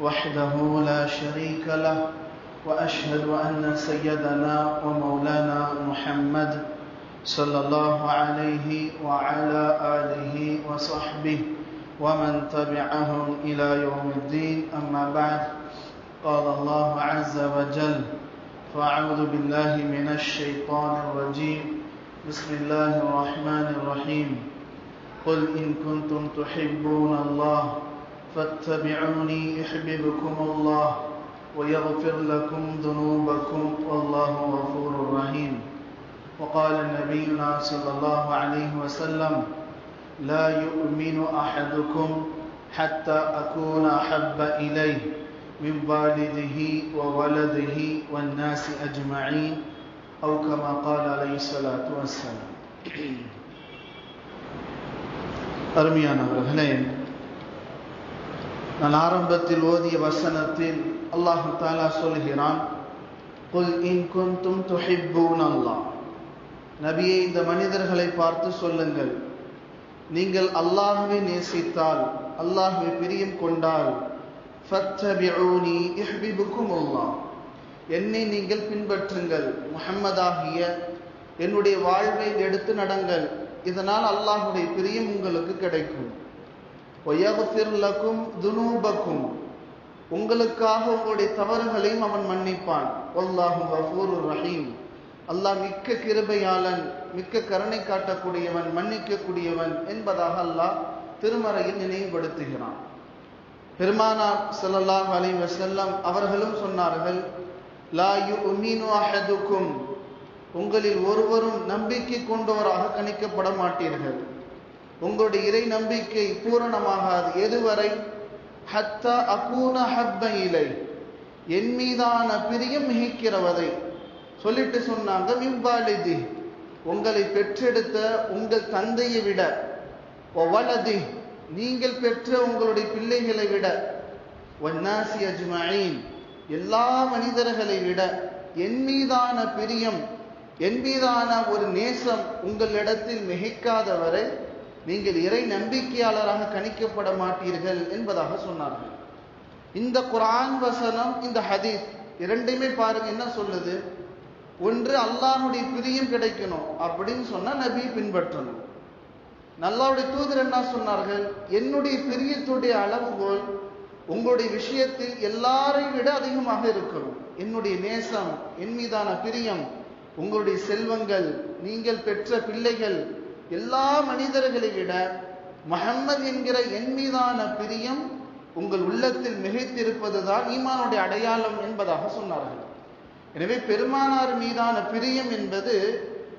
وحده لا شريك له وأشهد أن سيدنا ومولانا محمد صلى الله عليه وعلى آله وصحبه ومن تبعهم إلى يوم الدين. أما بعد قال الله عز وجل فأعوذ بالله من الشيطان الرجيم بسم الله الرحمن الرحيم. قل إن كنتم تحبون الله فاتبعوني يحببكم الله ويغفر لكم ذنوبكم والله غفور رحيم. وقال نبينا صلى الله عليه وسلم لا يؤمن أحدكم حتى أكون أحب إليه من والده وولده والناس أجمعين أو كما قال عليه الصلاة والسلام. أرميانا والهلين நான் ஆரம்பத்தில் ஓதிய வசனத்தில் அல்லாஹு தாலா சொல்கிறான் குல் இன் குந்தும் துஹிப்பூன் அல்லாஹ். நபியை இந்த மனிதர்களை பார்த்து சொல்லுங்கள். நீங்கள் அல்லாஹுவை நேசித்தால் அல்லாஹுவை பிரியம் கொண்டால் ஃபத்தபிஊனி இஹ்பிபுக்கும் அல்லாஹ் என்னை நீங்கள் பின்பற்றுங்கள். முஹம்மதாகிய என்னுடைய வாழ்வை எடுத்து நடங்கள். இதனால் அல்லாஹுடைய பிரியம் உங்களுக்கு கிடைக்கும். ஒயகுஃபிர் லக்கும் துனூபக்கும் உங்களுக்காக உங்களுடைய தவறுகளையும் அவன் மன்னிப்பான். ஒல்லாஹும் வஃபூர் ரஹீம். அல்லாஹ் மிக்க கிருபையாளன் மிக்க கருணை காட்டக்கூடியவன் மன்னிக்கக்கூடியவன் என்பதாக அல்லாஹ் திருமறையில் நினைவுபடுத்துகிறான். பெருமானார் ஸல்லல்லாஹு அலி வசல்லம் அவர்களும் சொன்னார்கள் லா உமீனு அஹதுக்கும். உங்களில் ஒருவரும் நம்பிக்கை கொண்டவராக கணிக்கப்பட மாட்டீர்கள். உங்களுடைய இறை நம்பிக்கை பூரணமாகாது. எதுவரை? ஹத்தா அகூன ஹப்ப இலை. என் மீதான பிரியம் மிகிக்கிறவதை சொல்லிட்டு சொன்னாங்க விம்பாலிதி உங்களை பெற்றெடுத்த உங்கள் தந்தையை விட ஒவலதி நீங்கள் பெற்ற உங்களுடைய பிள்ளைகளை விட ஒன்னாசி அஜ்மாயின் எல்லா மனிதர்களை விட என் மீதான பிரியம் என் மீதான ஒரு நேசம் உங்களிடத்தில் மிகைக்காதவரை நீங்கள் இறை நம்பிக்கையாளராக கணிக்கப்பட மாட்டீர்கள் என்பதாக சொன்னார்கள். இந்த குரான் வசனம் இந்த ஹதீஸ் இரண்டையுமே பாருங்க என்ன சொல்லுது? ஒன்று அல்லாஹுடைய பிரியம் கிடைக்கணும் அப்படின்னு சொன்னால் நபியை பின்பற்றணும். நல்லாவுடைய தூதர் என்ன சொன்னார்கள்? என்னுடைய பிரியத்துடைய அளவுகோல் உங்களுடைய விஷயத்தில் எல்லாரையும் விட அதிகமாக இருக்கணும். என்னுடைய நேசம் என் மீதான பிரியம் உங்களுடைய செல்வங்கள் நீங்கள் பெற்ற பிள்ளைகள் எல்லா மனிதர்களை விட மஹம்மது என்கிற என் மீதான பிரியம் உங்கள் உள்ளத்தில் மிகைத்திருப்பதுதான் ஈமானுடைய அடையாளம் என்பதாக சொன்னார்கள். எனவே பெருமானார் மீதான பிரியம் என்பது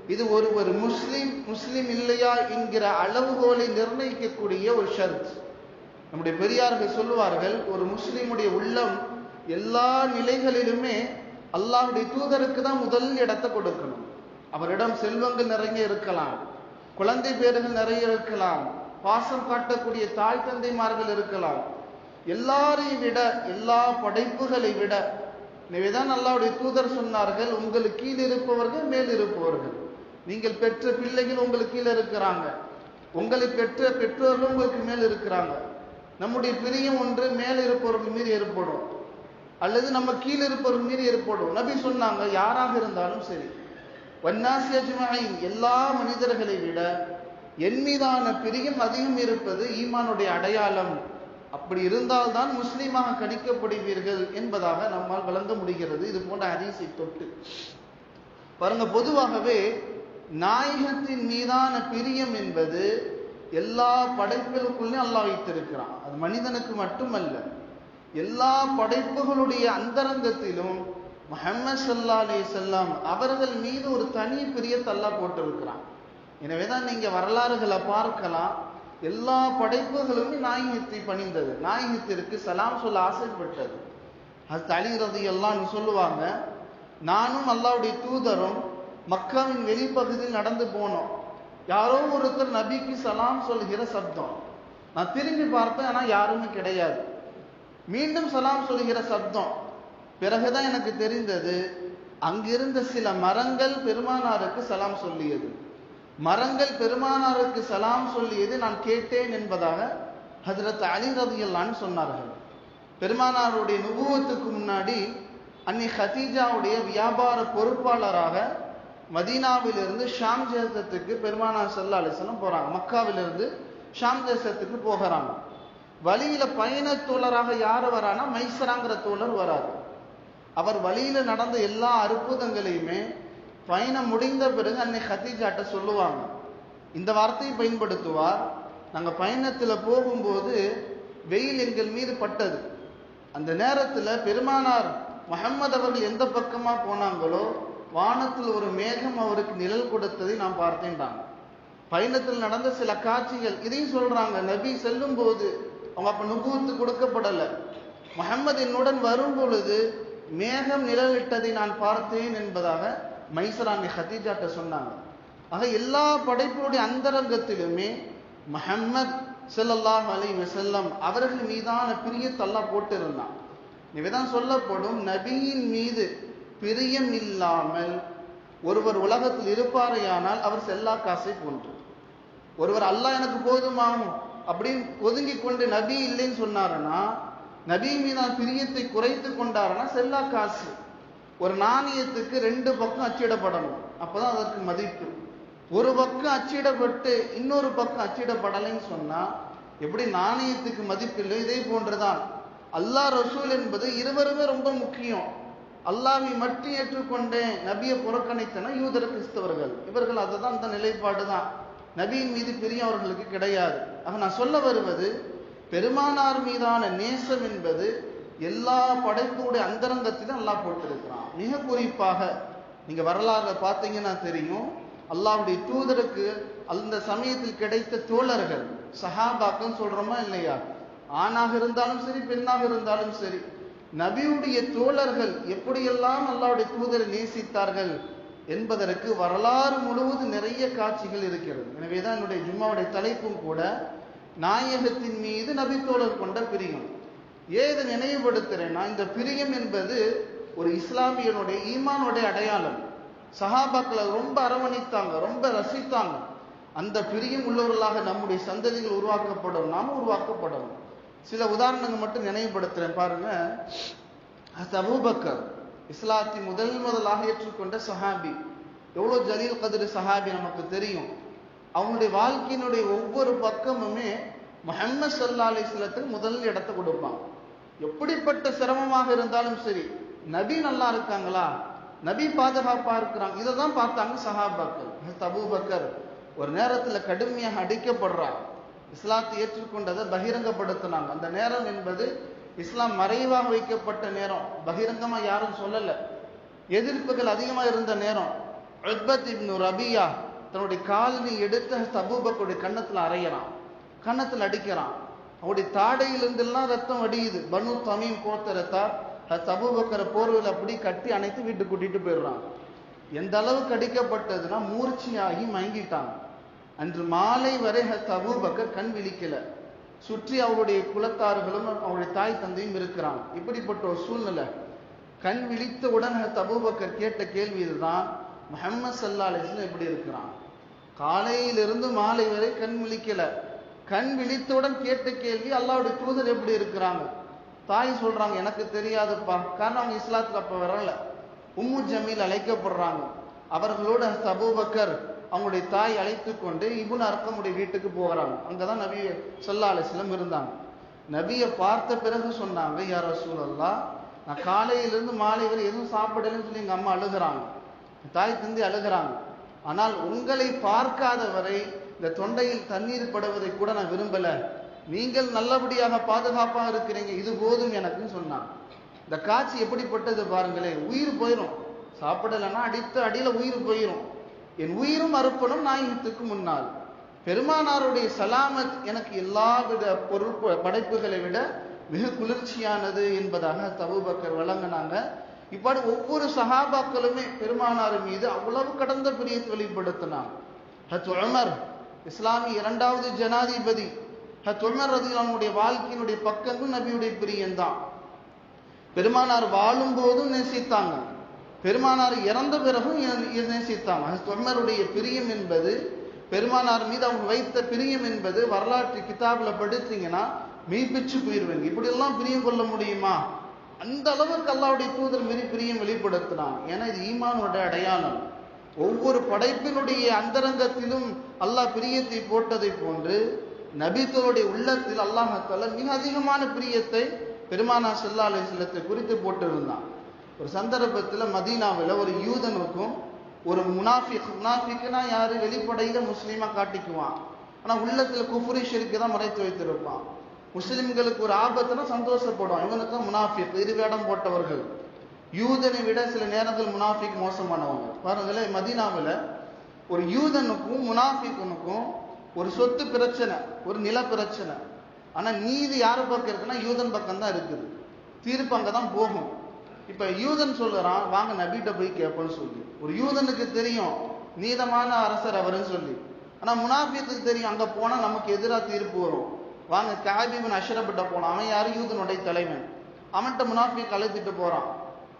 இது ஒரு ஒரு முஸ்லீம் முஸ்லீம் இல்லையா என்கிற அளவுகோலை நிர்ணயிக்கக்கூடிய ஒரு ஷர்த். நம்முடைய பெரியார்கள் சொல்லுவார்கள் ஒரு முஸ்லீமுடைய உள்ளம் எல்லா நிலைகளிலுமே அல்லாஹுடைய தூதருக்கு தான் முதல் இடத்தை கொடுக்கணும். அவரிடம் செல்வங்கள் நிறைய இருக்கலாம். குழந்தை பேர்கள் நிறைய இருக்கலாம். பாசம் காட்டக்கூடிய தாய் தந்தைமார்கள் இருக்கலாம். எல்லாரையும் விட எல்லா படைப்புகளை விட எனவேதான் அல்லாவுடைய தூதர் சொன்னார்கள் உங்களுக்கு கீழ் இருப்பவர்கள் மேல் இருப்பவர்கள். நீங்கள் பெற்ற பிள்ளைகள் உங்களுக்கு கீழே இருக்கிறாங்க. உங்களை பெற்ற பெற்றோர்கள் உங்களுக்கு மேல் இருக்கிறாங்க. நம்முடைய பிரியம் ஒன்று மேல் இருப்பவர்கள் மீது ஏற்படும். அல்லது நம்ம கீழே இருப்பவர்கள் மீது ஏற்படும். நபி சொன்னாங்க யாராக இருந்தாலும் சரி. வன்னாசியஜ்மாயின் எல்லா மனிதர்களை விட என் மீதான பிரியம் அதிகம் இருப்பது ஈமானுடைய அடையாளம். அப்படி இருந்தால்தான் முஸ்லீமாக கணிக்கப்படுவீர்கள் என்பதாக நம்மால் வழங்க முடிகிறது. இது போன்ற அரிசி தொட்டு. பாருங்க பொதுவாகவே நாயகத்தின் மீதான பிரியம் என்பது எல்லா படைப்புகளுக்குள்ளே அல்லா வைத்திருக்கிறான். அது மனிதனுக்கு மட்டுமல்ல எல்லா படைப்புகளுடைய அந்தரங்கத்திலும் முஹம்மது சல்லா அலி செல்லாம் அவர்கள் மீது ஒரு தனி பிரியத்தை அல்லாஹ் போட்டிருக்கிறான். எனவே தான் நீங்க வரலாறுகளை பார்க்கலாம். எல்லா படைப்புகளுமே நாயகத்தை பணிந்தது. நாயகத்திற்கு சலாம் சொல்ல ஆசைப்பட்டது. அது அழிகிறது எல்லாம் சொல்லுவாங்க நானும் அல்லாவுடைய தூதரும் மக்காவின் வெளிப்பகுதியில் நடந்து போனோம். யாரோ ஒருத்தர் நபிக்கு சலாம் சொல்லுகிற சப்தம். நான் திரும்பி பார்த்தேன் ஆனால் யாருமே கிடையாது. மீண்டும் சலாம் சொல்லுகிற சப்தம். பிறகுதான் எனக்கு தெரிந்தது அங்கிருந்த சில மரங்கள் பெருமானாருக்கு சலாம் சொல்லியது. மரங்கள் பெருமானாருக்கு சலாம் சொல்லியது நான் கேட்டேன் என்பதாக ஹஜரத் அலி ரதியல்லான்னு சொன்னார்கள். பெருமானாருடைய நுபுவத்துக்கு முன்னாடி அன்னை ஹதீஜாவுடைய வியாபார பொறுப்பாளராக மதீனாவிலிருந்து ஷாம் தேசத்துக்கு பெருமானார் சல்லா அலிஸ்லம் போகிறாங்க மக்காவிலிருந்து ஷாம் தேசத்துக்கு போகிறாங்க. வழியில் பயண தோழராக யார் வரானா மைசராங்கிற தோழர் வராது அவர் வழியில் நடந்த எல்லா அற்புதங்களையுமே பயணம் முடிந்த பிறகு அன்னை ஹத்தீஜாட்ட சொல்லுவாங்க. இந்த வார்த்தையை பயன்படுத்துவார் நாங்கள் பயணத்தில் போகும்போது வெயில் எங்கள் மீது பட்டது. அந்த நேரத்தில் பெருமானார் முகம்மது அவர்கள் எந்த பக்கமாக போனாங்களோ வானத்தில் ஒரு மேகம் அவருக்கு நிழல் கொடுத்ததை நாம் பார்த்தேன்றாங்க. பயணத்தில் நடந்த சில காட்சிகள் இதையும் சொல்கிறாங்க நபி செல்லும் போது அவங்க அப்போ நுபுவத்து கொடுக்கப்படலை. முகம்மது என்னுடன் வரும் பொழுது மேகம் நிழலிட்டதை நான் பார்த்தேன் என்பதாக மைசராமி ஹதீஜாட்ட சொன்னாங்க. ஆக எல்லா படைப்புடைய அந்தரங்கத்திலுமே முஹம்மத் செல்லல்லாஹ் அலி வசல்லம் அவர்கள் மீதான பிரியத்தல்லா போட்டிருந்தான். இவைதான் சொல்லப்படும் நபியின் மீது பிரியம் இல்லாமல் ஒருவர் உலகத்தில் இருப்பாரையானால் அவர் செல்லா காசை போன்று. ஒருவர் அல்லாஹ் எனக்கு போதுமாகும் அப்படின்னு ஒதுங்கி கொண்டு நபி இல்லைன்னு சொன்னாருன்னா நபி மீதான பிரியத்தை குறைத்து கொண்டாருன்னா செல்லா காசு. ஒரு நாணயத்துக்கு ரெண்டு பக்கம் அச்சிடப்படணும். அப்போதான் அதற்கு மதிப்பு. ஒரு பக்கம் அச்சிடப்பட்டு இன்னொரு பக்கம் அச்சிடப்படலைன்னு சொன்னால் எப்படி நாணயத்துக்கு மதிப்பு இல்லை? இதே போன்றுதான். அல்லாஹ் ரசூல் என்பது இருவருமே ரொம்ப முக்கியம். அல்லாவை மட்டும் ஏற்றுக்கொண்டேன் நபியை புறக்கணித்தன யூதர் கிறிஸ்தவர்கள். இவர்கள் அதுதான் அந்த நிலைப்பாடு தான் நபியின் மீது பிரியம் அவர்களுக்கு கிடையாது. ஆக நான் சொல்ல வருவது பெருமானார் மீதான நேசம் என்பது எல்லா படைப்புடைய அந்தரங்கத்திலும் அல்லாஹ் போட்டிருக்கிறான். மிக குறிப்பாக நீங்க வரலாறு பார்த்தீங்கன்னா தெரியும் அல்லாவுடைய தூதருக்கு அந்த சமயத்தில் கிடைத்த தோழர்கள் சஹாபாக்கம் சொல்றோமா இல்லையா? ஆணாக இருந்தாலும் சரி பெண்ணாக இருந்தாலும் சரி நபியுடைய தோழர்கள் எப்படியெல்லாம் அல்லாவுடைய தூதரை நேசித்தார்கள் என்பதற்கு வரலாறு முழுவதும் நிறைய காட்சிகள் இருக்கிறது. எனவேதான் என்னுடைய ஜும்மாவுடைய தலைப்பும் கூட நாயகத்தின் மீது நபித்தோழர் கொண்ட பிரியம். ஏது நினைவுபடுத்துறேன்னா இந்த பிரியம் என்பது ஒரு இஸ்லாமியனுடைய ஈமானுடைய அடையாளம். சஹாபாக்களை ரொம்ப அரவணைத்தாங்க ரொம்ப ரசித்தாங்க. அந்த பிரியம் உள்ளவர்களாக நம்முடைய சந்ததிகள் உருவாக்கப்படும் நாம உருவாக்கப்படணும். சில உதாரணங்கள் மட்டும் நினைவுபடுத்துறேன் பாருங்க. அபூபக்கர் இஸ்லாத்தி முதல் முதலாக ஏற்றுக்கொண்ட சஹாபி. எவ்வளோ ஜலீல் கதிர் சஹாபி நமக்கு தெரியும். அவங்களுடைய வாழ்க்கையினுடைய ஒவ்வொரு பக்கமுமே முஹம்மது சல்லா அலிஸ்லத்துக்கு முதல் இடத்தை கொடுப்பான். எப்படிப்பட்ட சிரமமாக இருந்தாலும் சரி நபி நல்லா இருக்காங்களா? நபி பாதுகாப்பா இருக்கிறாங்க. இதை தான் பார்த்தாங்க சஹாபாக்கள். அபூபக்கர் ஒரு நேரத்தில் கடுமையாக அடிக்கப்படுறாங்க இஸ்லாத்தை ஏற்றுக்கொண்டதை பகிரங்கப்படுத்தினாங்க. அந்த நேரம் என்பது இஸ்லாம் மறைவாக வைக்கப்பட்ட நேரம். பகிரங்கமாக யாரும் சொல்லலை. எதிர்ப்புகள் அதிகமாக இருந்த நேரம். உத்பத் இப்னு ரபியா தன்னுடைய காலனி எடுத்து தபூபக்குடைய கன்னத்தில் அறையிறான் கன்னத்தில் அடிக்கிறான் அவருடைய தாடையிலிருந்தெல்லாம் ரத்தம் வடியுது பனு தமீம் கோத்தரத்தார் தபூபக்கரை போர்வையில் அப்படி கட்டி அணைத்து வீட்டுக்கு கூட்டிட்டு போயிடுறான். எந்த அளவுக்கு அடிக்கப்பட்டதுன்னா மூர்ச்சியாகி மயங்கிட்டாங்க அன்று மாலை வரை அபூபக்கர் கண் விழிக்கல. சுற்றி அவருடைய குலத்தார்களும் அவருடைய தாய் தந்தையும் இருக்கிறாங்க. இப்படிப்பட்ட ஒரு சூழ்நிலை. கண் விழித்தவுடன் அபூபக்கர் கேட்ட கேள்வி இதுதான். முஹம்மது சல்லா அலிஸ்லாம் எப்படி இருக்கிறான்? காலையிலிருந்து மாலை வரை கண் விழிக்கல. கண் விழித்தவுடன் கேட்ட கேள்வி அல்லாவுடைய தூதர் எப்படி இருக்கிறாங்க? தாய் சொல்றாங்க எனக்கு தெரியாதுப்பா. காரணம் அவங்க இஸ்லாத்துல அப்ப வரல. உம்மு ஜமீல் அழைக்கப்படுறாங்க. அவர்களோட சபூபக்கர் அவங்களுடைய தாய் அழைத்து கொண்டு இபுன் அர்க்கமுடைய வீட்டுக்கு போகிறாங்க. அங்கதான் நபி சொல்லா அலிஸ்லம் இருந்தாங்க. நபியை பார்த்த பிறகு சொன்னாங்க யார் ரசூலல்லா நான் காலையிலிருந்து மாலை வரை எதுவும் சாப்பிடலன்னு சொல்லி எங்க அம்மா அழுகிறாங்க. தாய் தந்தி அழுகிறாங்க. ஆனால் உங்களை பார்க்காத வரை இந்த தொண்டையில் தண்ணீர் படுவதை கூட நான் விரும்பல. நீங்கள் நல்லபடியாக பாதுகாப்பாக இருக்கிறீங்க இது போதும் எனக்குன்னு சொன்னான். இந்த காட்சி எப்படிப்பட்டது பாருங்களேன் உயிர் போயிடும் சாப்பிடலைன்னா அடித்த அடியில் உயிர் போயிடும் என் உயிரும் அறுப்பனும் நாயகத்துக்கு முன்னால். பெருமானாருடைய சலாமத் எனக்கு எல்லா வித பொருள் படைப்புகளை விட மிக குளிர்ச்சியானது என்பதாக தபுபக்கர் வழங்கினாங்க. இவ்வாறு ஒவ்வொரு சஹாபாக்களுமே பெருமானார் மீது அவ்வளவு கடந்த பிரியத்தை வெளிப்படுத்தினான் ஹத் உமர் இஸ்லாமிய இரண்டாவது ஜனாதிபதி. ஹத் உமர் ரதிலானுடைய வாழ்க்கையினுடைய பக்கங்கள் நபியுடைய பிரியம்தான். பெருமானார் வாழும் போதும் நேசித்தாங்க. பெருமானார் இறந்த பிறகும் நேசித்தாங்க. ஹத் உமருடைய பிரியம் என்பது பெருமானார் மீது அவங்க வைத்த பிரியம் என்பது வரலாற்று கிதாபில் படித்தீங்கன்னா மெய்ப்பிச்சு இப்படி இப்படியெல்லாம் பிரியம் கொள்ள முடியுமா? அந்த அளவுக்கு அல்லாவுடைய தூதர் மீறி பிரியம் வெளிப்படுத்தினான். ஏன்னா இது ஈமானுடைய அடையாளம். ஒவ்வொரு படைப்பினுடைய அந்தரங்கத்திலும் அல்லாஹ் பிரியத்தை போட்டதை போன்று நபித்தருடைய உள்ளத்தில் அல்லாஹத்தால மிக அதிகமான பிரியத்தை பெருமானா செல்லா அலைஹி குறித்து போட்டிருந்தான். ஒரு சந்தர்ப்பத்தில் மதீனாவில் ஒரு யூதனுக்கும் ஒரு முனாஃபிக் முனாஃபிக்னா யாரு? வெளிப்படையில முஸ்லீமா காட்டிக்குவான். ஆனால் உள்ளத்தில் குஃபுரி ஷிருக்கு தான் மறைத்து வைத்திருப்பான். முஸ்லிம்களுக்கு ஒரு ஆபத்துனா சந்தோஷப்படுவோம் இவனுக்கு முனாஃபிக் இரு வேடம் போட்டவர்கள். யூதனை விட சில நேரங்கள் முனாஃபிக் மோசமானவங்க. பாருங்களேன் மதீனாவில் ஒரு யூதனுக்கும் முனாஃபிக்குனுக்கும் ஒரு சொத்து பிரச்சனை ஒரு நில பிரச்சனை. ஆனால் நீதி யார் பக்கம் இருக்குன்னா யூதன் பக்கம் தான் இருக்குது. தீர்ப்பு அங்கே தான் போகும். இப்போ யூதன் சொல்லுறான் வாங்க நபிட்ட போய் கேட்போன்னு சொல்லி. ஒரு யூதனுக்கு தெரியும் நீதமான அரசர் அவருன்னு சொல்லி. ஆனால் முனாஃபிக்கு தெரியும் அங்கே போனால் நமக்கு எதிராக தீர்ப்பு வரும். வாங்க காபிபின் அஷ்ரபிட்ட போனான் அவன் யாரு? யூதனுடைய தலைவன். அவன்கிட்ட முனாஃபிக் கழுத்திட்டு போறான்.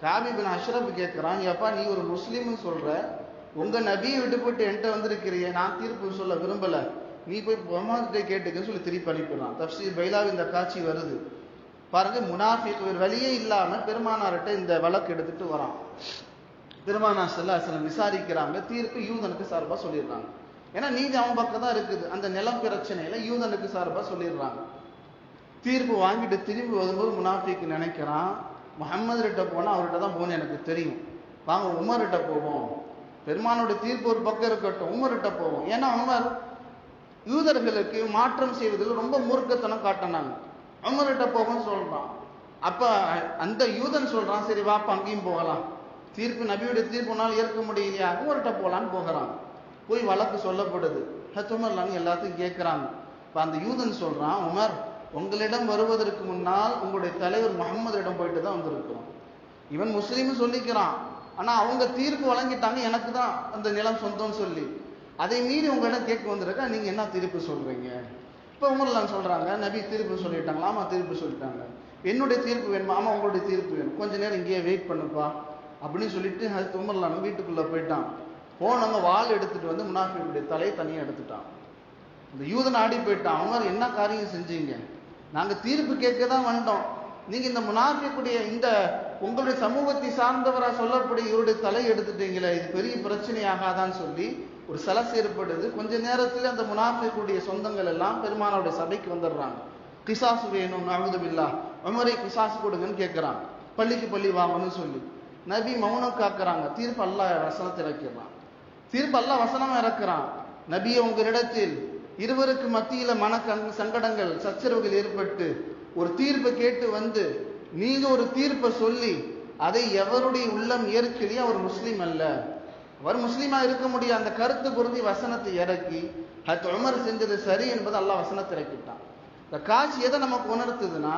காபிபின் அஷ்ரப் கேட்கிறான் எப்பா நீ ஒரு முஸ்லீம்னு சொல்ற? உங்க நபியை விட்டு போட்டு என்கிட்ட வந்திருக்கிறியே நான் தீர்ப்பு சொல்ல விரும்பல. நீ போய் முகமது கேட்டுக்கன்னு சொல்லி திருப்பி அனுப்பிடுறான். தப்சீர் பைலாவி இந்த காட்சி வருது. பாருங்க முனாஃபிக் ஒரு வழியே இல்லாம பெருமானார்கிட்ட இந்த வழக்கு எடுத்துட்டு வரான். பெருமானா செல்லாசலம் விசாரிக்கிறாங்க தீர்ப்பு யூதனுக்கு சார்பாக சொல்லிடுறாங்க. ஏன்னா நீதி அவன் பக்கம் தான் இருக்குது. அந்த நிலம் பிரச்சனையில யூதனுக்கு சார்பா சொல்லிடுறாங்க. தீர்ப்பு வாங்கிட்டு திரும்பி வரும்போது முனாஃபிக்கு நினைக்கிறான் முகம்மதுகிட்ட போனா அவர்கிட்ட தான் போகணும் எனக்கு தெரியும். வாங்க உமர்கிட்ட போவோம். பெருமானோட தீர்ப்பு ஒரு பக்கம் இருக்கட்டும் உமர்கிட்ட போவோம். ஏன்னா உமர் யூதர்களுக்கு மாற்றம் செய்வதில் ரொம்ப மூர்க்கத்தனம் காட்டினாங்க. உமர்கிட்ட போவோம்னு சொல்றான். அப்ப அந்த யூதன் சொல்றான் சரி வாப்பா அங்கேயும் போகலாம். தீர்ப்பு நபியுடைய தீர்ப்புனால் ஏற்க முடியலையா? உமர்கிட்ட போகலான்னு போகிறான். போய் வழக்கு சொல்லப்படுது. ஹத் உமர்லான்னு எல்லாத்தையும் கேட்குறாங்க இப்போ அந்த யூதன் சொல்கிறான் உமர் உங்களிடம் வருவதற்கு முன்னால் உங்களுடைய தலைவர் முகமதிடம் போயிட்டு தான் வந்திருக்கிறோம். இவன் முஸ்லீம் சொல்லிக்கிறான். ஆனால் அவங்க தீர்ப்பு வழங்கிட்டாங்க எனக்கு தான் அந்த நிலம் சொந்தம்னு சொல்லி. அதை மீறி உங்களிடம் கேட்க வந்திருக்கா? நீங்கள் என்ன தீர்ப்பு சொல்கிறீங்க இப்போ உமர்லான் சொல்கிறாங்க நபி தீர்ப்பு சொல்லிட்டாங்களா? ஆமாம் தீர்ப்பு சொல்லிட்டாங்க. என்னுடைய தீர்ப்பு வேணுமா? ஆமாம் உங்களுடைய தீர்ப்பு வேணும். கொஞ்ச நேரம் இங்கேயே வெயிட் பண்ணுப்பா. அப்படின்னு சொல்லிட்டு ஹஜரத் உமர்லான் வீட்டுக்குள்ளே போயிட்டான். போனவங்க வாள் எடுத்துட்டு வந்து முனாஃபிக்குடைய தலையை தனியாக எடுத்துட்டான். இந்த யூதன் ஆடி போயிட்டான். அவங்க என்ன காரியம் செஞ்சீங்க? நாங்கள் தீர்ப்பு கேட்க தான் வந்தோம். நீங்கள் இந்த முனாஃபிக்குடைய இந்த உங்களுடைய சமூகத்தை சார்ந்தவராக சொல்லக்கூடிய இவருடைய தலை எடுத்துட்டீங்களே இது பெரிய பிரச்சனையாகாதான்னு சொல்லி ஒரு சலசு ஏற்படுது. கொஞ்ச நேரத்தில் அந்த முனாஃபிக்குடைய சொந்தங்கள் எல்லாம் பெருமானோட சபைக்கு வந்துடுறாங்க. கிசாசு வேணும் அழுதுபில்லா உமரை கிசாசு கொடுங்கன்னு கேட்குறாங்க. பள்ளிக்கு பள்ளி வாங்கன்னு சொல்லி. நபி மௌனம் காக்குறாங்க. தீர்ப்பு அல்லா வசனத்தை இறக்கிறான் திரும்ப அல்லாஹ் வசனமா இறக்குறான். நபியை உங்களிடத்தில் இருவருக்கு மத்தியில் மன சங்கடங்கள் சச்சரவுகள் ஏற்பட்டு ஒரு தீர்ப்பை கேட்டு வந்து நீங்க ஒரு தீர்ப்பை சொல்லி அதை எவருடைய உள்ளம் ஏற்கனவே அவர் முஸ்லீம் அல்ல. அவர் முஸ்லீமா இருக்க முடியும் அந்த கருத்து பொருந்தி வசனத்தை இறக்கி ஹத் உமர் செஞ்சது சரி என்பது அல்லாஹ் வசனத்தை இறக்கிட்டான். இந்த காட்சி எதை நமக்கு உணர்த்துதுன்னா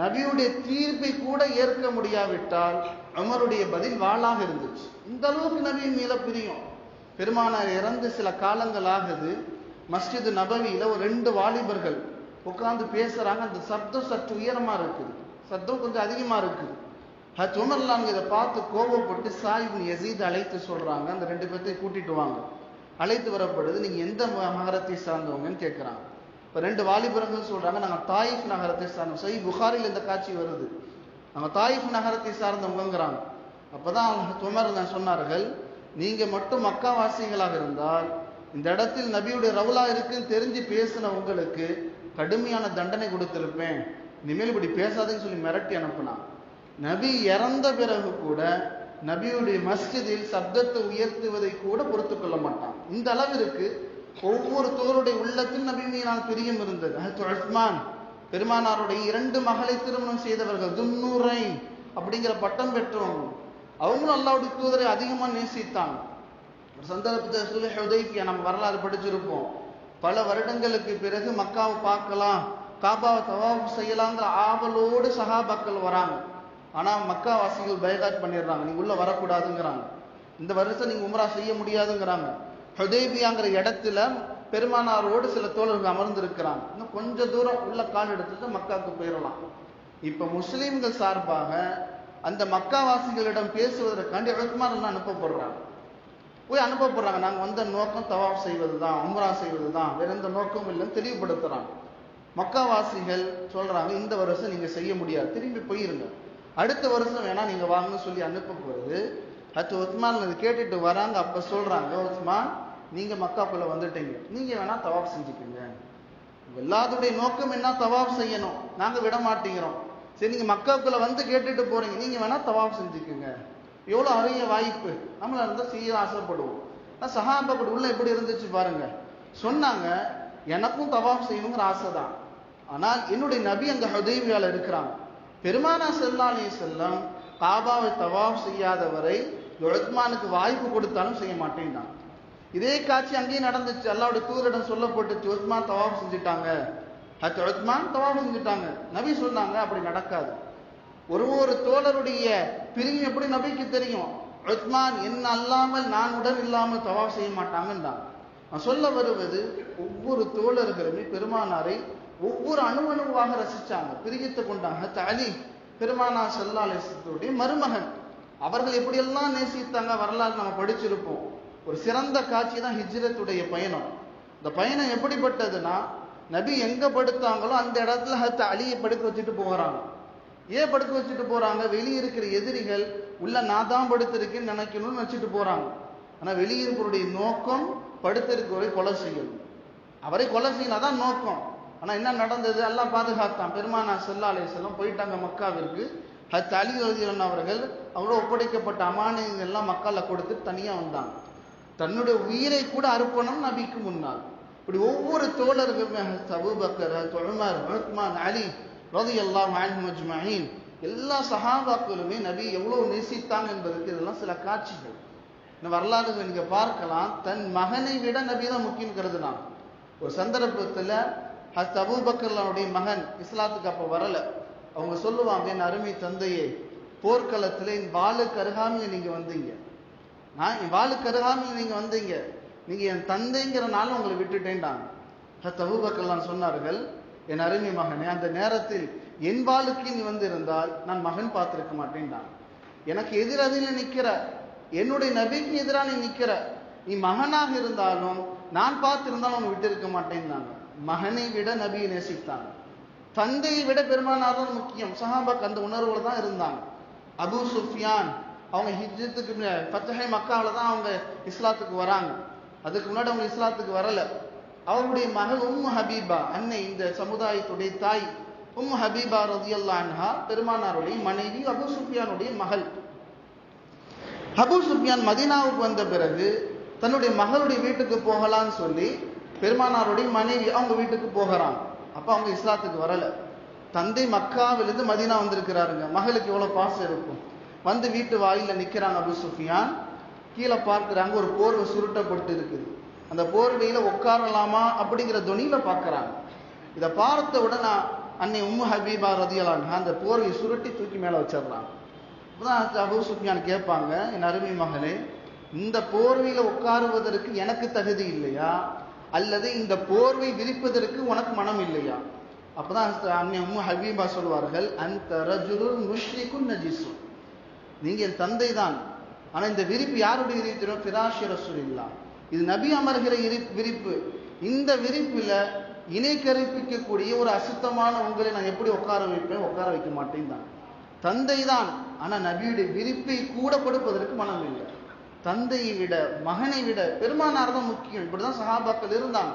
நபியுடைய தீர்ப்பை கூட ஏற்க முடியாவிட்டால் உமருடைய பதில் வாளாக இருந்துச்சு. இந்த அளவுக்கு நபியின் மேல பிரியும். பெருமானார் இறந்து சில காலங்கள் ஆகுது மஸ்ஜிது நபவியில் ஒரு ரெண்டு வாலிபர்கள் உட்காந்து பேசுகிறாங்க அந்த சப்தம் சற்று உயரமாக இருக்குது சத்தம் கொஞ்சம் அதிகமாக இருக்குது. ஹத் உமர்லாம் இதை பார்த்து கோபப்பட்டு சாயிபின் யசீத் அழைத்து சொல்கிறாங்க அந்த ரெண்டு பேர்த்தையும் கூட்டிட்டு வாங்க. அழைத்து வரப்படுது நீங்கள் எந்த நகரத்தை சார்ந்தவங்கன்னு கேட்குறாங்க இப்போ ரெண்டு வாலிபர்கள் சொல்கிறாங்க நாங்கள் தாயிஃப் நகரத்தை சார்ந்தோம் சை புகாரில் இந்த காட்சி வருது. நாங்கள் தாயிஃப் நகரத்தை சார்ந்தவங்கிறாங்க அப்போ தான் உமர் தான் சொன்னார்கள் நீங்க மட்டும் மக்காவாசிகளாக இருந்தால் இந்த இடத்தில் நபியுடைய ரவுலா இருக்குன்னு தெரிஞ்சு பேசின உங்களுக்கு கடுமையான தண்டனை கொடுத்திருப்பேன். இனிமேல் இப்படி பேசாதேன்னு சொல்லி மிரட்டி அனுப்புனான் நபி இறந்த பிறகு கூட நபியுடைய மஸ்ஜிதில் சப்தத்தை உயர்த்துவதை கூட பொறுத்து கொள்ள மாட்டான். இந்த அளவிற்கு ஒவ்வொரு தோருடைய உள்ளத்தில் நபி மீனால் பிரியம் இருந்தது. ஹஜ்ரத் உஸ்மான் பெருமானாருடைய இரண்டு மகளை திருமணம் செய்தவர்கள் துன்னூரை அப்படிங்கிற பட்டம் பெற்றவங்க அவங்களும் அல்லாவுடைய தூதரை அதிகமாக நேசித்தாங்க. ஒரு சந்தர்ப்பத்தை சொல்லி நம்ம வரலாறு படிச்சிருப்போம். பல வருடங்களுக்கு பிறகு மக்காவை பார்க்கலாம் காபாவை தவாஃப் செய்யலாங்கிற ஆவலோடு சகாபாக்கள் வராங்க. ஆனால் மக்கா வாசிகள் பயகாட் பண்ணிடுறாங்க. நீங்கள் உள்ளே வரக்கூடாதுங்கிறாங்க. இந்த வருஷம் நீங்கள் உமரா செய்ய முடியாதுங்கிறாங்க. ஹுதேபியாங்கிற இடத்துல பெருமானாரோடு சில தோழர்கள் அமர்ந்திருக்கிறாங்க. இன்னும் கொஞ்சம் தூரம் உள்ள கால் எடுத்துட்டு மக்காவுக்கு போயிடலாம். இப்போ முஸ்லீம்கள் சார்பாக அந்த மக்காவாசிகளிடம் பேசுவதற்காண்டி உஸ்மான் எல்லாம் அனுப்பப்படுறாங்க. போய் அனுப்பப்படுறாங்க. நாங்கள் வந்த நோக்கம் தவாப் செய்வது தான் உம்ரா செய்வது தான் வேற எந்த நோக்கமும் இல்லைன்னு தெளிவுபடுத்துகிறாங்க மக்காவாசிகள் சொல்கிறாங்க இந்த வருஷம் நீங்கள் செய்ய முடியாது. திரும்பி போயிருங்க. அடுத்த வருஷம் வேணா நீங்கள் வாங்கன்னு சொல்லி அனுப்ப போறது அத்து உஸ்மான் அது கேட்டுட்டு வராங்க. அப்போ சொல்கிறாங்க உஸ்மான் நீங்கள் மக்காக்குள்ளே வந்துட்டீங்க. நீங்கள் வேணால் தவாப் செஞ்சுக்கோங்க. எல்லாத்துடைய நோக்கம் என்ன? தவாஃப் செய்யணும். நாங்கள் விட மாட்டேங்கிறோம். சரி நீங்கள் மக்காக்குள்ள வந்து கேட்டுட்டு போறீங்க. நீங்கள் வேணால் தவாப் செஞ்சுக்கோங்க. எவ்வளோ அரிய வாய்ப்பு? நம்மள இருந்தால் செய்ய ஆசைப்படுவோம். ஆனால் சஹாபாக்கள் உள்ள எப்படி இருந்துச்சு பாருங்க. சொன்னாங்க எனக்கும் தவாப் செய்யணுங்கிற ஆசை தான் ஆனால் என்னுடைய நபி அந்த ஹுதைபியால இருக்கிறாங்க பெருமானா செல்லாலே செல்லம் காபாவை தவாப் செய்யாதவரை உத்மானுக்கு வாய்ப்பு கொடுத்தாலும் செய்ய மாட்டேன்டான் இதே காட்சி அங்கேயும் நடந்துச்சு. அல்லாவுடைய தூரிடம் சொல்லப்பட்டுச்சு உத்மான் தவாப் செஞ்சுட்டாங்க. ஹத் உத்மான் தவாஃப் செஞ்சுட்டாங்க. நபி சொன்னாங்க அப்படி நடக்காது. ஒரு ஒரு தோழருடைய பிரிவு எப்படி நபிக்கு தெரியும்? உத்மான் என்ன அல்லாமல் நான் உடன் இல்லாமல் தவாஃப் செய்ய மாட்டாங்கன்னு நான் சொல்ல வருவது ஒவ்வொரு தோழர்களுமே பெருமானாரை ஒவ்வொரு அணு அணுவாக ரசிச்சாங்க. பிரியத்தை கொண்டாங்க. அலி பெருமானா செல்லாலேசத்துடைய மருமகன். அவர்கள் எப்படியெல்லாம் நேசித்தாங்க வரலாறு நம்ம படிச்சிருப்போம். ஒரு சிறந்த காட்சி தான் ஹிஜ்ரத்துடைய பயணம். இந்த பயணம் எப்படிப்பட்டதுன்னா நபி எங்க படுத்தாங்களோ அந்த இடத்துல ஹத் அலியை படுக்க வச்சுட்டு போகிறாங்க ஏன் படுக்க வச்சுட்டு போறாங்க? வெளியே இருக்கிற எதிரிகள் உள்ள நான் தான் படுத்திருக்கேன்னு நினைக்கணும்னு வச்சுட்டு போறாங்க. ஆனா வெளியிருப்பருடைய நோக்கம் படுத்திருக்கவரை கொலை செய்யணும். அவரை கொலை செய்யணும் அதான் நோக்கம். ஆனா என்ன நடந்தது? எல்லாம் பாதுகாத்தான். பெருமானா செல்லா அலையம் போயிட்டாங்க மக்காவிற்கு. ஹத் அலி ரலியல்லாஹு அவர்கள் அவரோட ஒப்படைக்கப்பட்ட அமானியங்கள் எல்லாம் மக்களை கொடுத்து தனியா வந்தாங்க. தன்னுடைய உயிரை கூட அர்ப்பணம் நபிக்கு முன்னால். இப்படி ஒவ்வொரு தோழர்களுமே அபூபக்கர் தொழுமார் உஸ்மான் அலி ரதி எல்லாம் அஜ்மஈன் எல்லா சஹாபாக்களுமே நபி எவ்வளவு நேசித்தாங்க என்பதற்கு இதெல்லாம் சில காட்சிகள். இந்த வரலாறு நீங்க பார்க்கலாம். தன் மகனை விட நபி தான் முக்கியம் கருதுனான் ஒரு சந்தர்ப்பத்தில் ஹத் அபூபக்கர்லாவுடைய மகன் இஸ்லாத்துக்கு அப்போ வரலை. அவங்க சொல்லுவாங்க என் அருமை தந்தையே போர்க்களத்தில் என் வாளுக்கு அருகாமையில் நீங்கள் வந்தீங்க. நான் என் வாளுக்கு அருகாமையில் நீங்கள் வந்தீங்க. நீங்கள் என் தந்தைங்கிறனால உங்களை விட்டுட்டேன்டாங்க. ஹத் சொன்னார்கள் என் அருமை மகனே அந்த நேரத்தில் என் வாளுக்கு நீ வந்திருந்தால் நான் மகன் பார்த்திருக்க மாட்டேன்டான் எனக்கு எதிரதில் நிற்கிற என்னுடைய நபிக்கு எதிராக நீ நிற்கிற நீ மகனாக இருந்தாலும் நான் பார்த்திருந்தாலும் அவங்க விட்டு இருக்க மாட்டேன்னாங்க மகனை விட நபியை நேசித்தாங்க. தந்தையை விட பெருமானார் தான் முக்கியம். சஹாபாக் அந்த உணர்வுல தான் இருந்தாங்க. அபு சுஃபியான் அவங்க ஹிஜத்துக்கு பத்தகை மக்காவில் தான் அவங்க இஸ்லாத்துக்கு வராங்க. அதுக்கு முன்னாடி அவங்க இஸ்லாத்துக்கு வரல. அவருடைய மகள் உம் ஹபீபா அன்னை இந்த சமுதாயத்துடைய தாய் உம் ஹபீபா ரதியல்லா அன்ஹா பெருமானாருடைய மனைவி அபு சுஃபியானுடைய மகள். அபு சுஃபியான் மதீனாவுக்கு வந்த பிறகு தன்னுடைய மகளுடைய வீட்டுக்கு போகலான்னு சொல்லி பெருமானாருடைய மனைவி அவங்க வீட்டுக்கு போகிறாங்க. அப்போ அவங்க இஸ்லாத்துக்கு வரல. தந்தை மக்காவிலிருந்து மதீனா வந்திருக்கிறாருங்க. மகளுக்கு எவ்வளோ பாசம் இருக்கும். வந்து வீட்டு வாயில நிற்கிறாங்க அபு சுஃபியான். கீழே பார்க்குறாங்க ஒரு போர்வை சுருட்டப்பட்டு இருக்குது அந்த போர்வையில் உட்காரலாமா அப்படிங்கிற துணியில் பார்க்குறாங்க. இதை பார்த்த உடனே அன்னை உம்மு ஹபீபா ரதியலான் அந்த போர்வையை சுருட்டி தூக்கி மேலே வச்சிடுறாங்க. அப்போதான் அபு சுஃபியான் கேட்பாங்க என் அருமை மகளே இந்த போர்வையில் உட்காருவதற்கு எனக்கு தகுதி இல்லையா? அல்லது இந்த போர்வை விரிப்பதற்கு உனக்கு மனம் இல்லையா? அப்பதான் அன்னை உம்மு ஹபீபா சொல்வார்கள் அந்த ரஜுரு முஷ்ரிகுன் நஜிசு நீங்கள் என் தந்தை தான் ஆனால் இந்த விரிப்பு யாருடைய விரிப்பு தெரியும் பிராஷி ரசூலில்லா இது நபி அமர்கிற இரு விரிப்பு. இந்த விரிப்பில் இணை கற்பிக்கக்கூடிய ஒரு அசுத்தமான உங்களை நான் எப்படி உட்கார வைப்பேன்? உட்கார வைக்க மாட்டேன் தான். தந்தை தான். ஆனால் நபியுடைய விரிப்பை கூட கொடுப்பதற்கு மனம் இல்லை. தந்தையை விட மகனை விட பெருமானார் தான் முக்கியம். இப்படிதான் சஹாபாக்கள் இருந்தாங்க.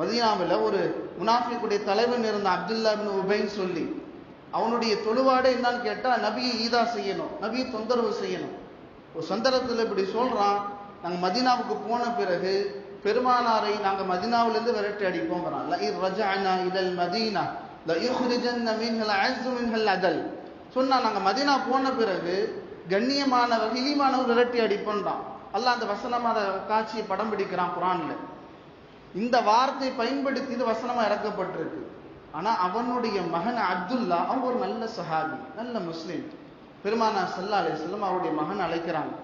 மதீனாவில் ஒரு முனாஃபிக்குடைய தலைவன் இருந்த அப்துல்லா பின் உபைன்னு சொல்லி அவனுடைய தொழுவாடே என்னன்னு கேட்டால் நபியை ஈதா செய்யணும். நபியை தொந்தரவு செய்யணும். ஒரு சந்தர்ப்பத்தில் இப்படி சொல்கிறான் நாங்கள் மதீனாவுக்கு போன பிறகு பெருமானாரை நாங்கள் மதினாவிலேருந்து விரட்டி அடிப்போங்கிறான் ல இர் ரஜஅனா மதீனா ல யுஹ்ரிஜன்ன மீன்கள் அஸ்ஸு மீன்கள் அதல். சொன்னா நாங்க மதீனா போன பிறகு கண்ணியமானவர் இழிமானவர் விரட்டி அடிப்போன்றான் அல்ல அந்த வசனமான காட்சியை படம் பிடிக்கிறான் குரான்ல. இந்த வார்த்தை பயன்படுத்தி இது வசனமா இறக்கப்பட்டிருக்கு. ஆனா அவனுடைய மகன் அப்துல்லா அவன் ஒரு நல்ல சஹாபி நல்ல முஸ்லீம். பெருமானா சல்லா செல்லம் அவருடைய மகன் அழைக்கிறாங்க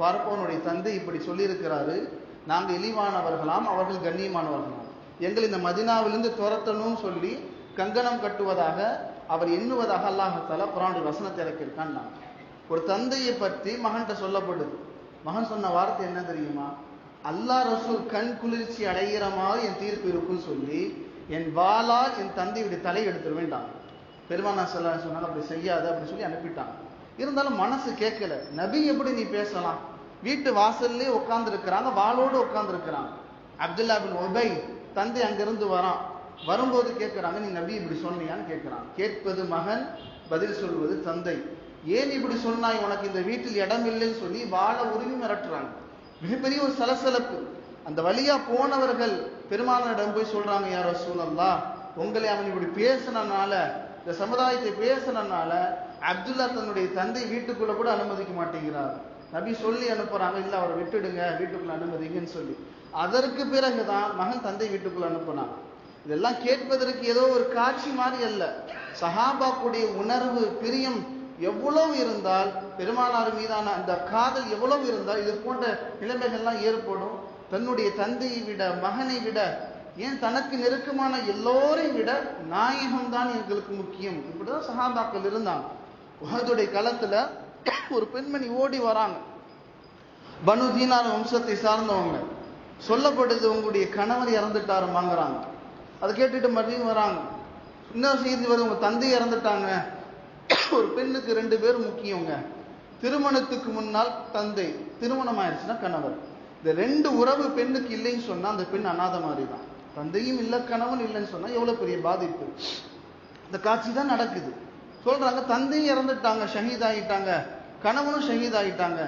பார்ப்பவனுடைய தந்தை இப்படி சொல்லியிருக்கிறாரு. நாங்கள் இழிவானவர்களாம் அவர்கள் கண்ணியமானவர்களாம் எங்கள் இந்த மதினாவிலிருந்து துரத்தணும்னு சொல்லி கங்கணம் கட்டுவதாக அவர் எண்ணுவதாக அல்லாஹால குரானுடைய வசனத்தை இறக்கியிருக்கான் ஒரு தந்தையை பற்றி மகன்கிட்ட சொல்லப்படுது. மகன் சொன்ன வார்த்தை என்ன தெரியுமா? அல்லா ரசூல் கண் குளிர்ச்சி அடைகிற மாதிரி என் தீர்ப்பு இருக்குன்னு சொல்லி என் வாலா என் தந்தையுடைய தலை எடுத்துட வேண்டாம் பெருமானா சொல்ல சொன்னாங்க அப்படி செய்யாத அப்படி சொல்லி அனுப்பிட்டாங்க இருந்தாலும் மனசு கேட்கல. நபி எப்படி நீ பேசலாம்? வீட்டு வாசல்லே உட்காந்துருக்கிறாங்க வாளோடு உட்காந்துருக்கிறாங்க அப்துல்லா பின் ஒபை தந்தை அங்கிருந்து வரான். வரும்போது கேட்கிறாங்க நீ நபி இப்படி சொன்னியான்னு கேட்கிறான். கேட்பது மகன் பதில் சொல்வது தந்தை. ஏன் இப்படி சொன்னாய்? உனக்கு இந்த வீட்டில் இடம் இல்லைன்னு சொல்லி வாழ உரிமை மிரட்டுறாங்க. மிகப்பெரிய ஒரு சலசலப்பு. அந்த வழியா போனவர்கள் பெருமானிடம் போய் சொல்றாங்க யாரோ சூழல்லா உங்களை அவன் இப்படி பேசினனால இந்த சமுதாயத்தை பேசினனால அப்துல்லா தன்னுடைய தந்தை வீட்டுக்குள்ள கூட அனுமதிக்க மாட்டேங்கிறார். நபி சொல்லி அனுப்புறாங்க இல்ல அவரை விட்டுடுங்க வீட்டுக்குள்ள அனுமதிங்கன்னு சொல்லி. அதற்கு பிறகுதான் மகன் தந்தை வீட்டுக்குள்ள அனுப்புனாங்க இதெல்லாம் கேட்பதற்கு ஏதோ ஒரு காட்சி மாதிரி அல்ல. சஹாபாக்குடைய உணர்வு பிரியம் எவ்வளவு இருந்தால் பெருமானார் மீதான அந்த காதல் எவ்வளவு இருந்தால் இது போன்ற நிலைமைகள்லாம் ஏற்படும். தன்னுடைய தந்தையை விட மகனை விட ஏன் தனக்கு நெருக்கமான எல்லோரையும் விட நாயகம் தான் எங்களுக்கு முக்கியம். இப்படிதான் சஹாபாக்கள் இருந்தாங்க. உஹதுடைய களத்துல ஒரு பெண்மணி ஓடி வராங்க. பனு தீனார் வம்சத்தை சார்ந்தவங்க. சொல்லப்படுது உங்களுடைய கணவர் இறந்துட்டாருமாங்கிறாங்க. அதை கேட்டுட்டு மறுபடியும் வராங்க. இன்னொரு செய்தி வருது உங்க தந்தை இறந்துட்டாங்க? ஒரு பெண்ணுக்கு ரெண்டு பேர் முக்கியங்க. திருமணத்துக்கு முன்னால் தந்தை. திருமணம் ஆயிடுச்சுன்னா கணவர். இந்த ரெண்டு உறவு பெண்ணுக்கு இல்லைன்னு சொன்னா அந்த பெண் அனாத மாதிரி தான் தந்தையும் இல்லை கணவன் இல்லைன்னு சொன்னா எவ்வளவு பெரிய பாதிப்பு. இந்த காட்சி தான் நடக்குது. சொல்றாங்க தந்தையும் இறந்துட்டாங்க ஷஹீத் ஆகிட்டாங்க கணவனும் ஷஹீத் ஆகிட்டாங்க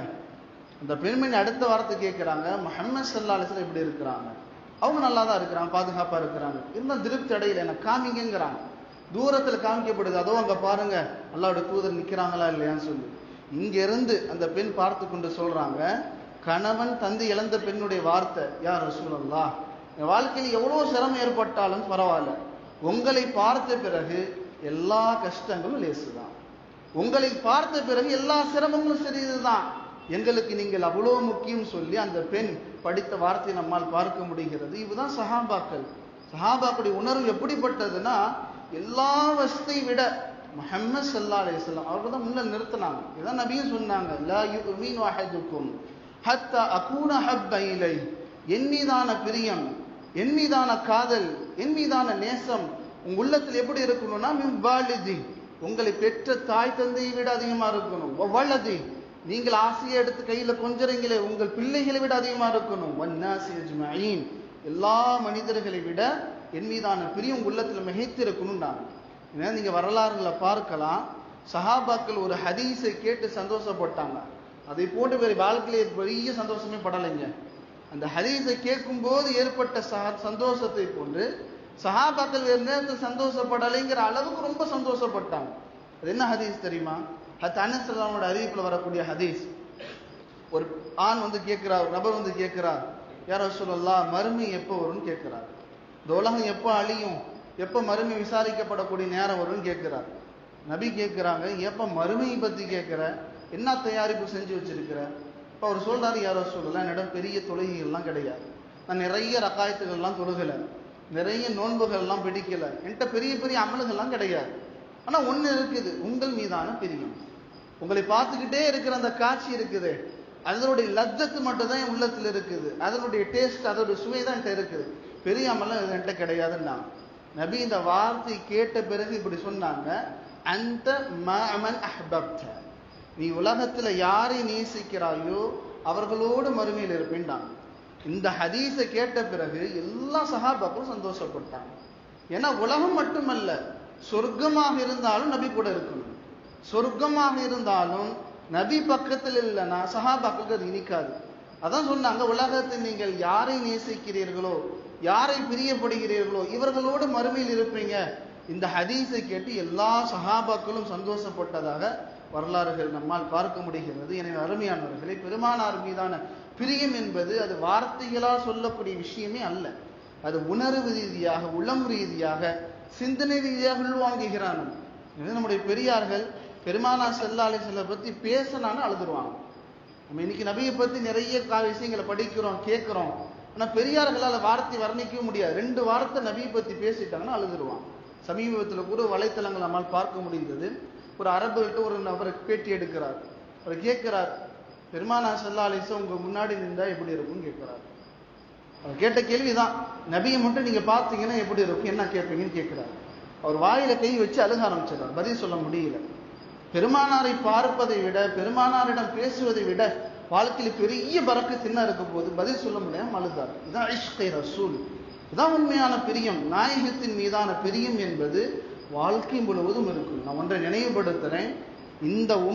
அந்த பெண்மணி அடுத்த வாரத்தை கேட்குறாங்க முஹம்மது சல்லா அலிஸ்ல எப்படி இருக்கிறாங்க? அவங்க நல்லா தான் இருக்கிறாங்க பாதுகாப்பா இருக்கிறாங்க. இருந்தால் திருப்தி அடையில எனக்கு காமிங்கிறாங்க தூரத்தில் காமிக்கப்படுது அதோ அங்கே பாருங்க அல்லாவுடைய தூதர் நிற்கிறாங்களா இல்லையான்னு சொல்லி. இங்கேருந்து அந்த பெண் பார்த்து கொண்டு சொல்றாங்க கணவன் தந்தை இழந்த பெண்ணுடைய வார்த்தை யார் ரசூலல்லா என் வாழ்க்கையில் எவ்வளோ சிரமம் ஏற்பட்டாலும் பரவாயில்ல. உங்களை பார்த்த பிறகு எல்லா கஷ்டங்களும் லேசுதான் உங்களை பார்த்த பிறகு எல்லா சிரமங்களும் சிறிதுதான் எங்களுக்கு நீங்கள் அவ்வளோ முக்கியம் சொல்லி அந்த பெண் படித்த வார்த்தையை நம்மால் பார்க்க முடிகிறது. இதுதான் சஹாபாக்கள். சஹாபாக்களுடைய உணர்வு எப்படிப்பட்டதுன்னா எல்லா வசத்தை விட முஹம்மது சல்லா அலையம் அவர்கள் தான் முன்ன நிறுத்தினாங்க. இதான் நபியும் சொன்னாங்க லா யுமீன் வஹதுக்கும் ஹத்தா அகூன ஹப்ப இலை என் மீதான பிரியம் என் மீதான காதல் என் மீதான நேசம் உங்க உள்ளத்தில் எப்படி இருக்கணும்னா மிவ்வாலிதி உங்களை பெற்ற தாய் தந்தையை விட அதிகமா இருக்கணும். வல்லதி நீங்கள் ஆசையை எடுத்து கையில கொஞ்சறீங்களே உங்கள் பிள்ளைகளை விட அதிகமா இருக்கணும். வன்னாசி எல்லா மனிதர்களை விட என் மீதான பிரியம் உள்ளத்தில் மிகைத்திருக்கணும் ஏன்னா நீங்க வரலாறுகளை பார்க்கலாம். சஹாபாக்கள் ஒரு ஹதீஸை கேட்டு சந்தோஷப்பட்டாங்க. அதை போட்டு வேறு வாழ்க்கையில பெரிய சந்தோஷமே படலைங்க. அந்த ஹதீஸை கேட்கும்போது ஏற்பட்ட சந்தோஷத்தை போன்று சஹாபாக்கள் வேறு நேரத்தில் சந்தோஷப்படலைங்கிற அளவுக்கு ரொம்ப சந்தோஷப்பட்டாங்க. அது என்ன ஹதீஸ் தெரியுமா? அது அனசலாமோட அறிவிப்பில் வரக்கூடிய ஹதீஸ். ஒரு ஆண் வந்து கேட்கிறார் ஒரு நபர் வந்து கேட்கிறார் யாரோ சொல்லலாம் மறுமை எப்போ வரும்னு கேட்கிறார். இந்த உலகம் எப்போ அழியும்? எப்போ மறுமை விசாரிக்கப்படக்கூடிய நேரம் வரும்னு கேட்கிறார். நபி கேட்குறாங்க எப்போ மறுமையை பற்றி கேட்குற? என்ன தயாரிப்பு செஞ்சு வச்சிருக்கிற? இப்போ அவர் சொல்கிறாரு யாரோ சொல்லலாம் என்னிடம் பெரிய தொழுகைகள்லாம் கிடையாது. நான் நிறைய ரக்காயத்துகள்லாம் தொழுகலை. நிறைய நோன்புகள்லாம் பிடிக்கல. என்கிட்ட பெரிய பெரிய அமல்கள்லாம் கிடையாது. ஆனால் ஒன்று இருக்குது. உங்கள் மீதான பிரியம். உங்களை பார்த்துக்கிட்டே இருக்கிற அந்த காட்சி இருக்குது. அதனுடைய லத்தத்து மட்டும் தான் என் உள்ளத்தில் இருக்குது. அதனுடைய டேஸ்ட் அதோட சுவை தான் என்கிட்ட இருக்குது. பெரிய அமலம் என்கிட்ட கிடையாதுன்னா. நபி இந்த வார்த்தை கேட்ட பிறகு இப்படி சொன்னாங்க. அந்த மமன் அஹ்பப்த. நீ உலகத்தில் யாரை நேசிக்கிறாயோ அவர்களோடு மறுமையில் இருப்பேன்டாங்க இந்த ஹதீஸை கேட்ட பிறகு எல்லா சஹாபாக்களும் சந்தோஷப்பட்டாங்க. ஏன்னா உலகம் மட்டுமல்ல சொர்க்கமாக இருந்தாலும் நபி கூட இருக்கணும். சொர்க்கமாக இருந்தாலும் நபி பக்கத்தில் இல்லைன்னா சஹாபாக்களுக்கு அது இனிக்காது. அதான் சொன்னாங்க உலகத்தில் நீங்கள் யாரை நேசிக்கிறீர்களோ யாரை பிரியப்படுகிறீர்களோ இவர்களோடு மறுமையில் இருப்பீங்க. இந்த ஹதீஸை கேட்டு எல்லா சஹாபாக்களும் சந்தோஷப்பட்டதாக வரலாறுகள் நம்மால் பார்க்க முடிகிறது. எனவே அருமையானவர்களை பெருமானார் மீதான பிரியம் என்பது அது வார்த்தைகளால் சொல்லக்கூடிய விஷயமே அல்ல. அது உணர்வு ரீதியாக உளம் ரீதியாக சிந்தனை ரீதியாக உள்வாங்குகிறான் இது நம்முடைய பெரியார்கள் பெருமானா செல்லாலை செல்லை பற்றி பேசினான்னு அழுதுருவாங்க. நம்ம இன்னைக்கு நபியை பற்றி நிறைய விஷயங்களை படிக்கிறோம் கேட்குறோம். ஆனால் பெரியார்களால் வார்த்தை வர்ணிக்கவும் முடியாது. ரெண்டு வார்த்தை நபியை பற்றி பேசிட்டாங்கன்னா அழுதுருவான் சமீபத்தில் கூட வலைத்தளங்கள் நம்மால் பார்க்க முடிந்தது. ஒரு அரபுகிட்ட ஒரு நபர் பேட்டி எடுக்கிறார். அவர் கேட்கிறார் பெருமானா சல்லா அலிசம் உங்க முன்னாடி நின்றா எப்படி இருக்கும்னு கேட்கிறாரு. அவர் கேட்ட கேள்விதான். நபியை மட்டும் நீங்க பார்த்தீங்கன்னா எப்படி இருக்கும்? என்ன கேட்பீங்கன்னு கேட்கிறாரு. அவர் வாயில கை வச்சு அழுக ஆரம்பிச்சிடறார். பதில் சொல்ல முடியல. பெருமானாரை பார்ப்பதை விட பெருமானாரிடம் பேசுவதை விட வாழ்க்கையில் பெரிய பறக்கு தின்ன இருக்க போது பதில் சொல்ல முடியாம அழுதார். இதான் ஐஷ்கை ரசூல். இதான் உண்மையான பிரியம். நாயகத்தின் மீதான பிரியம் என்பது வாழ்க்கை முழுவதும் இருக்கும். நான் ஒன்றை நினைவுபடுத்துறேன். இந்த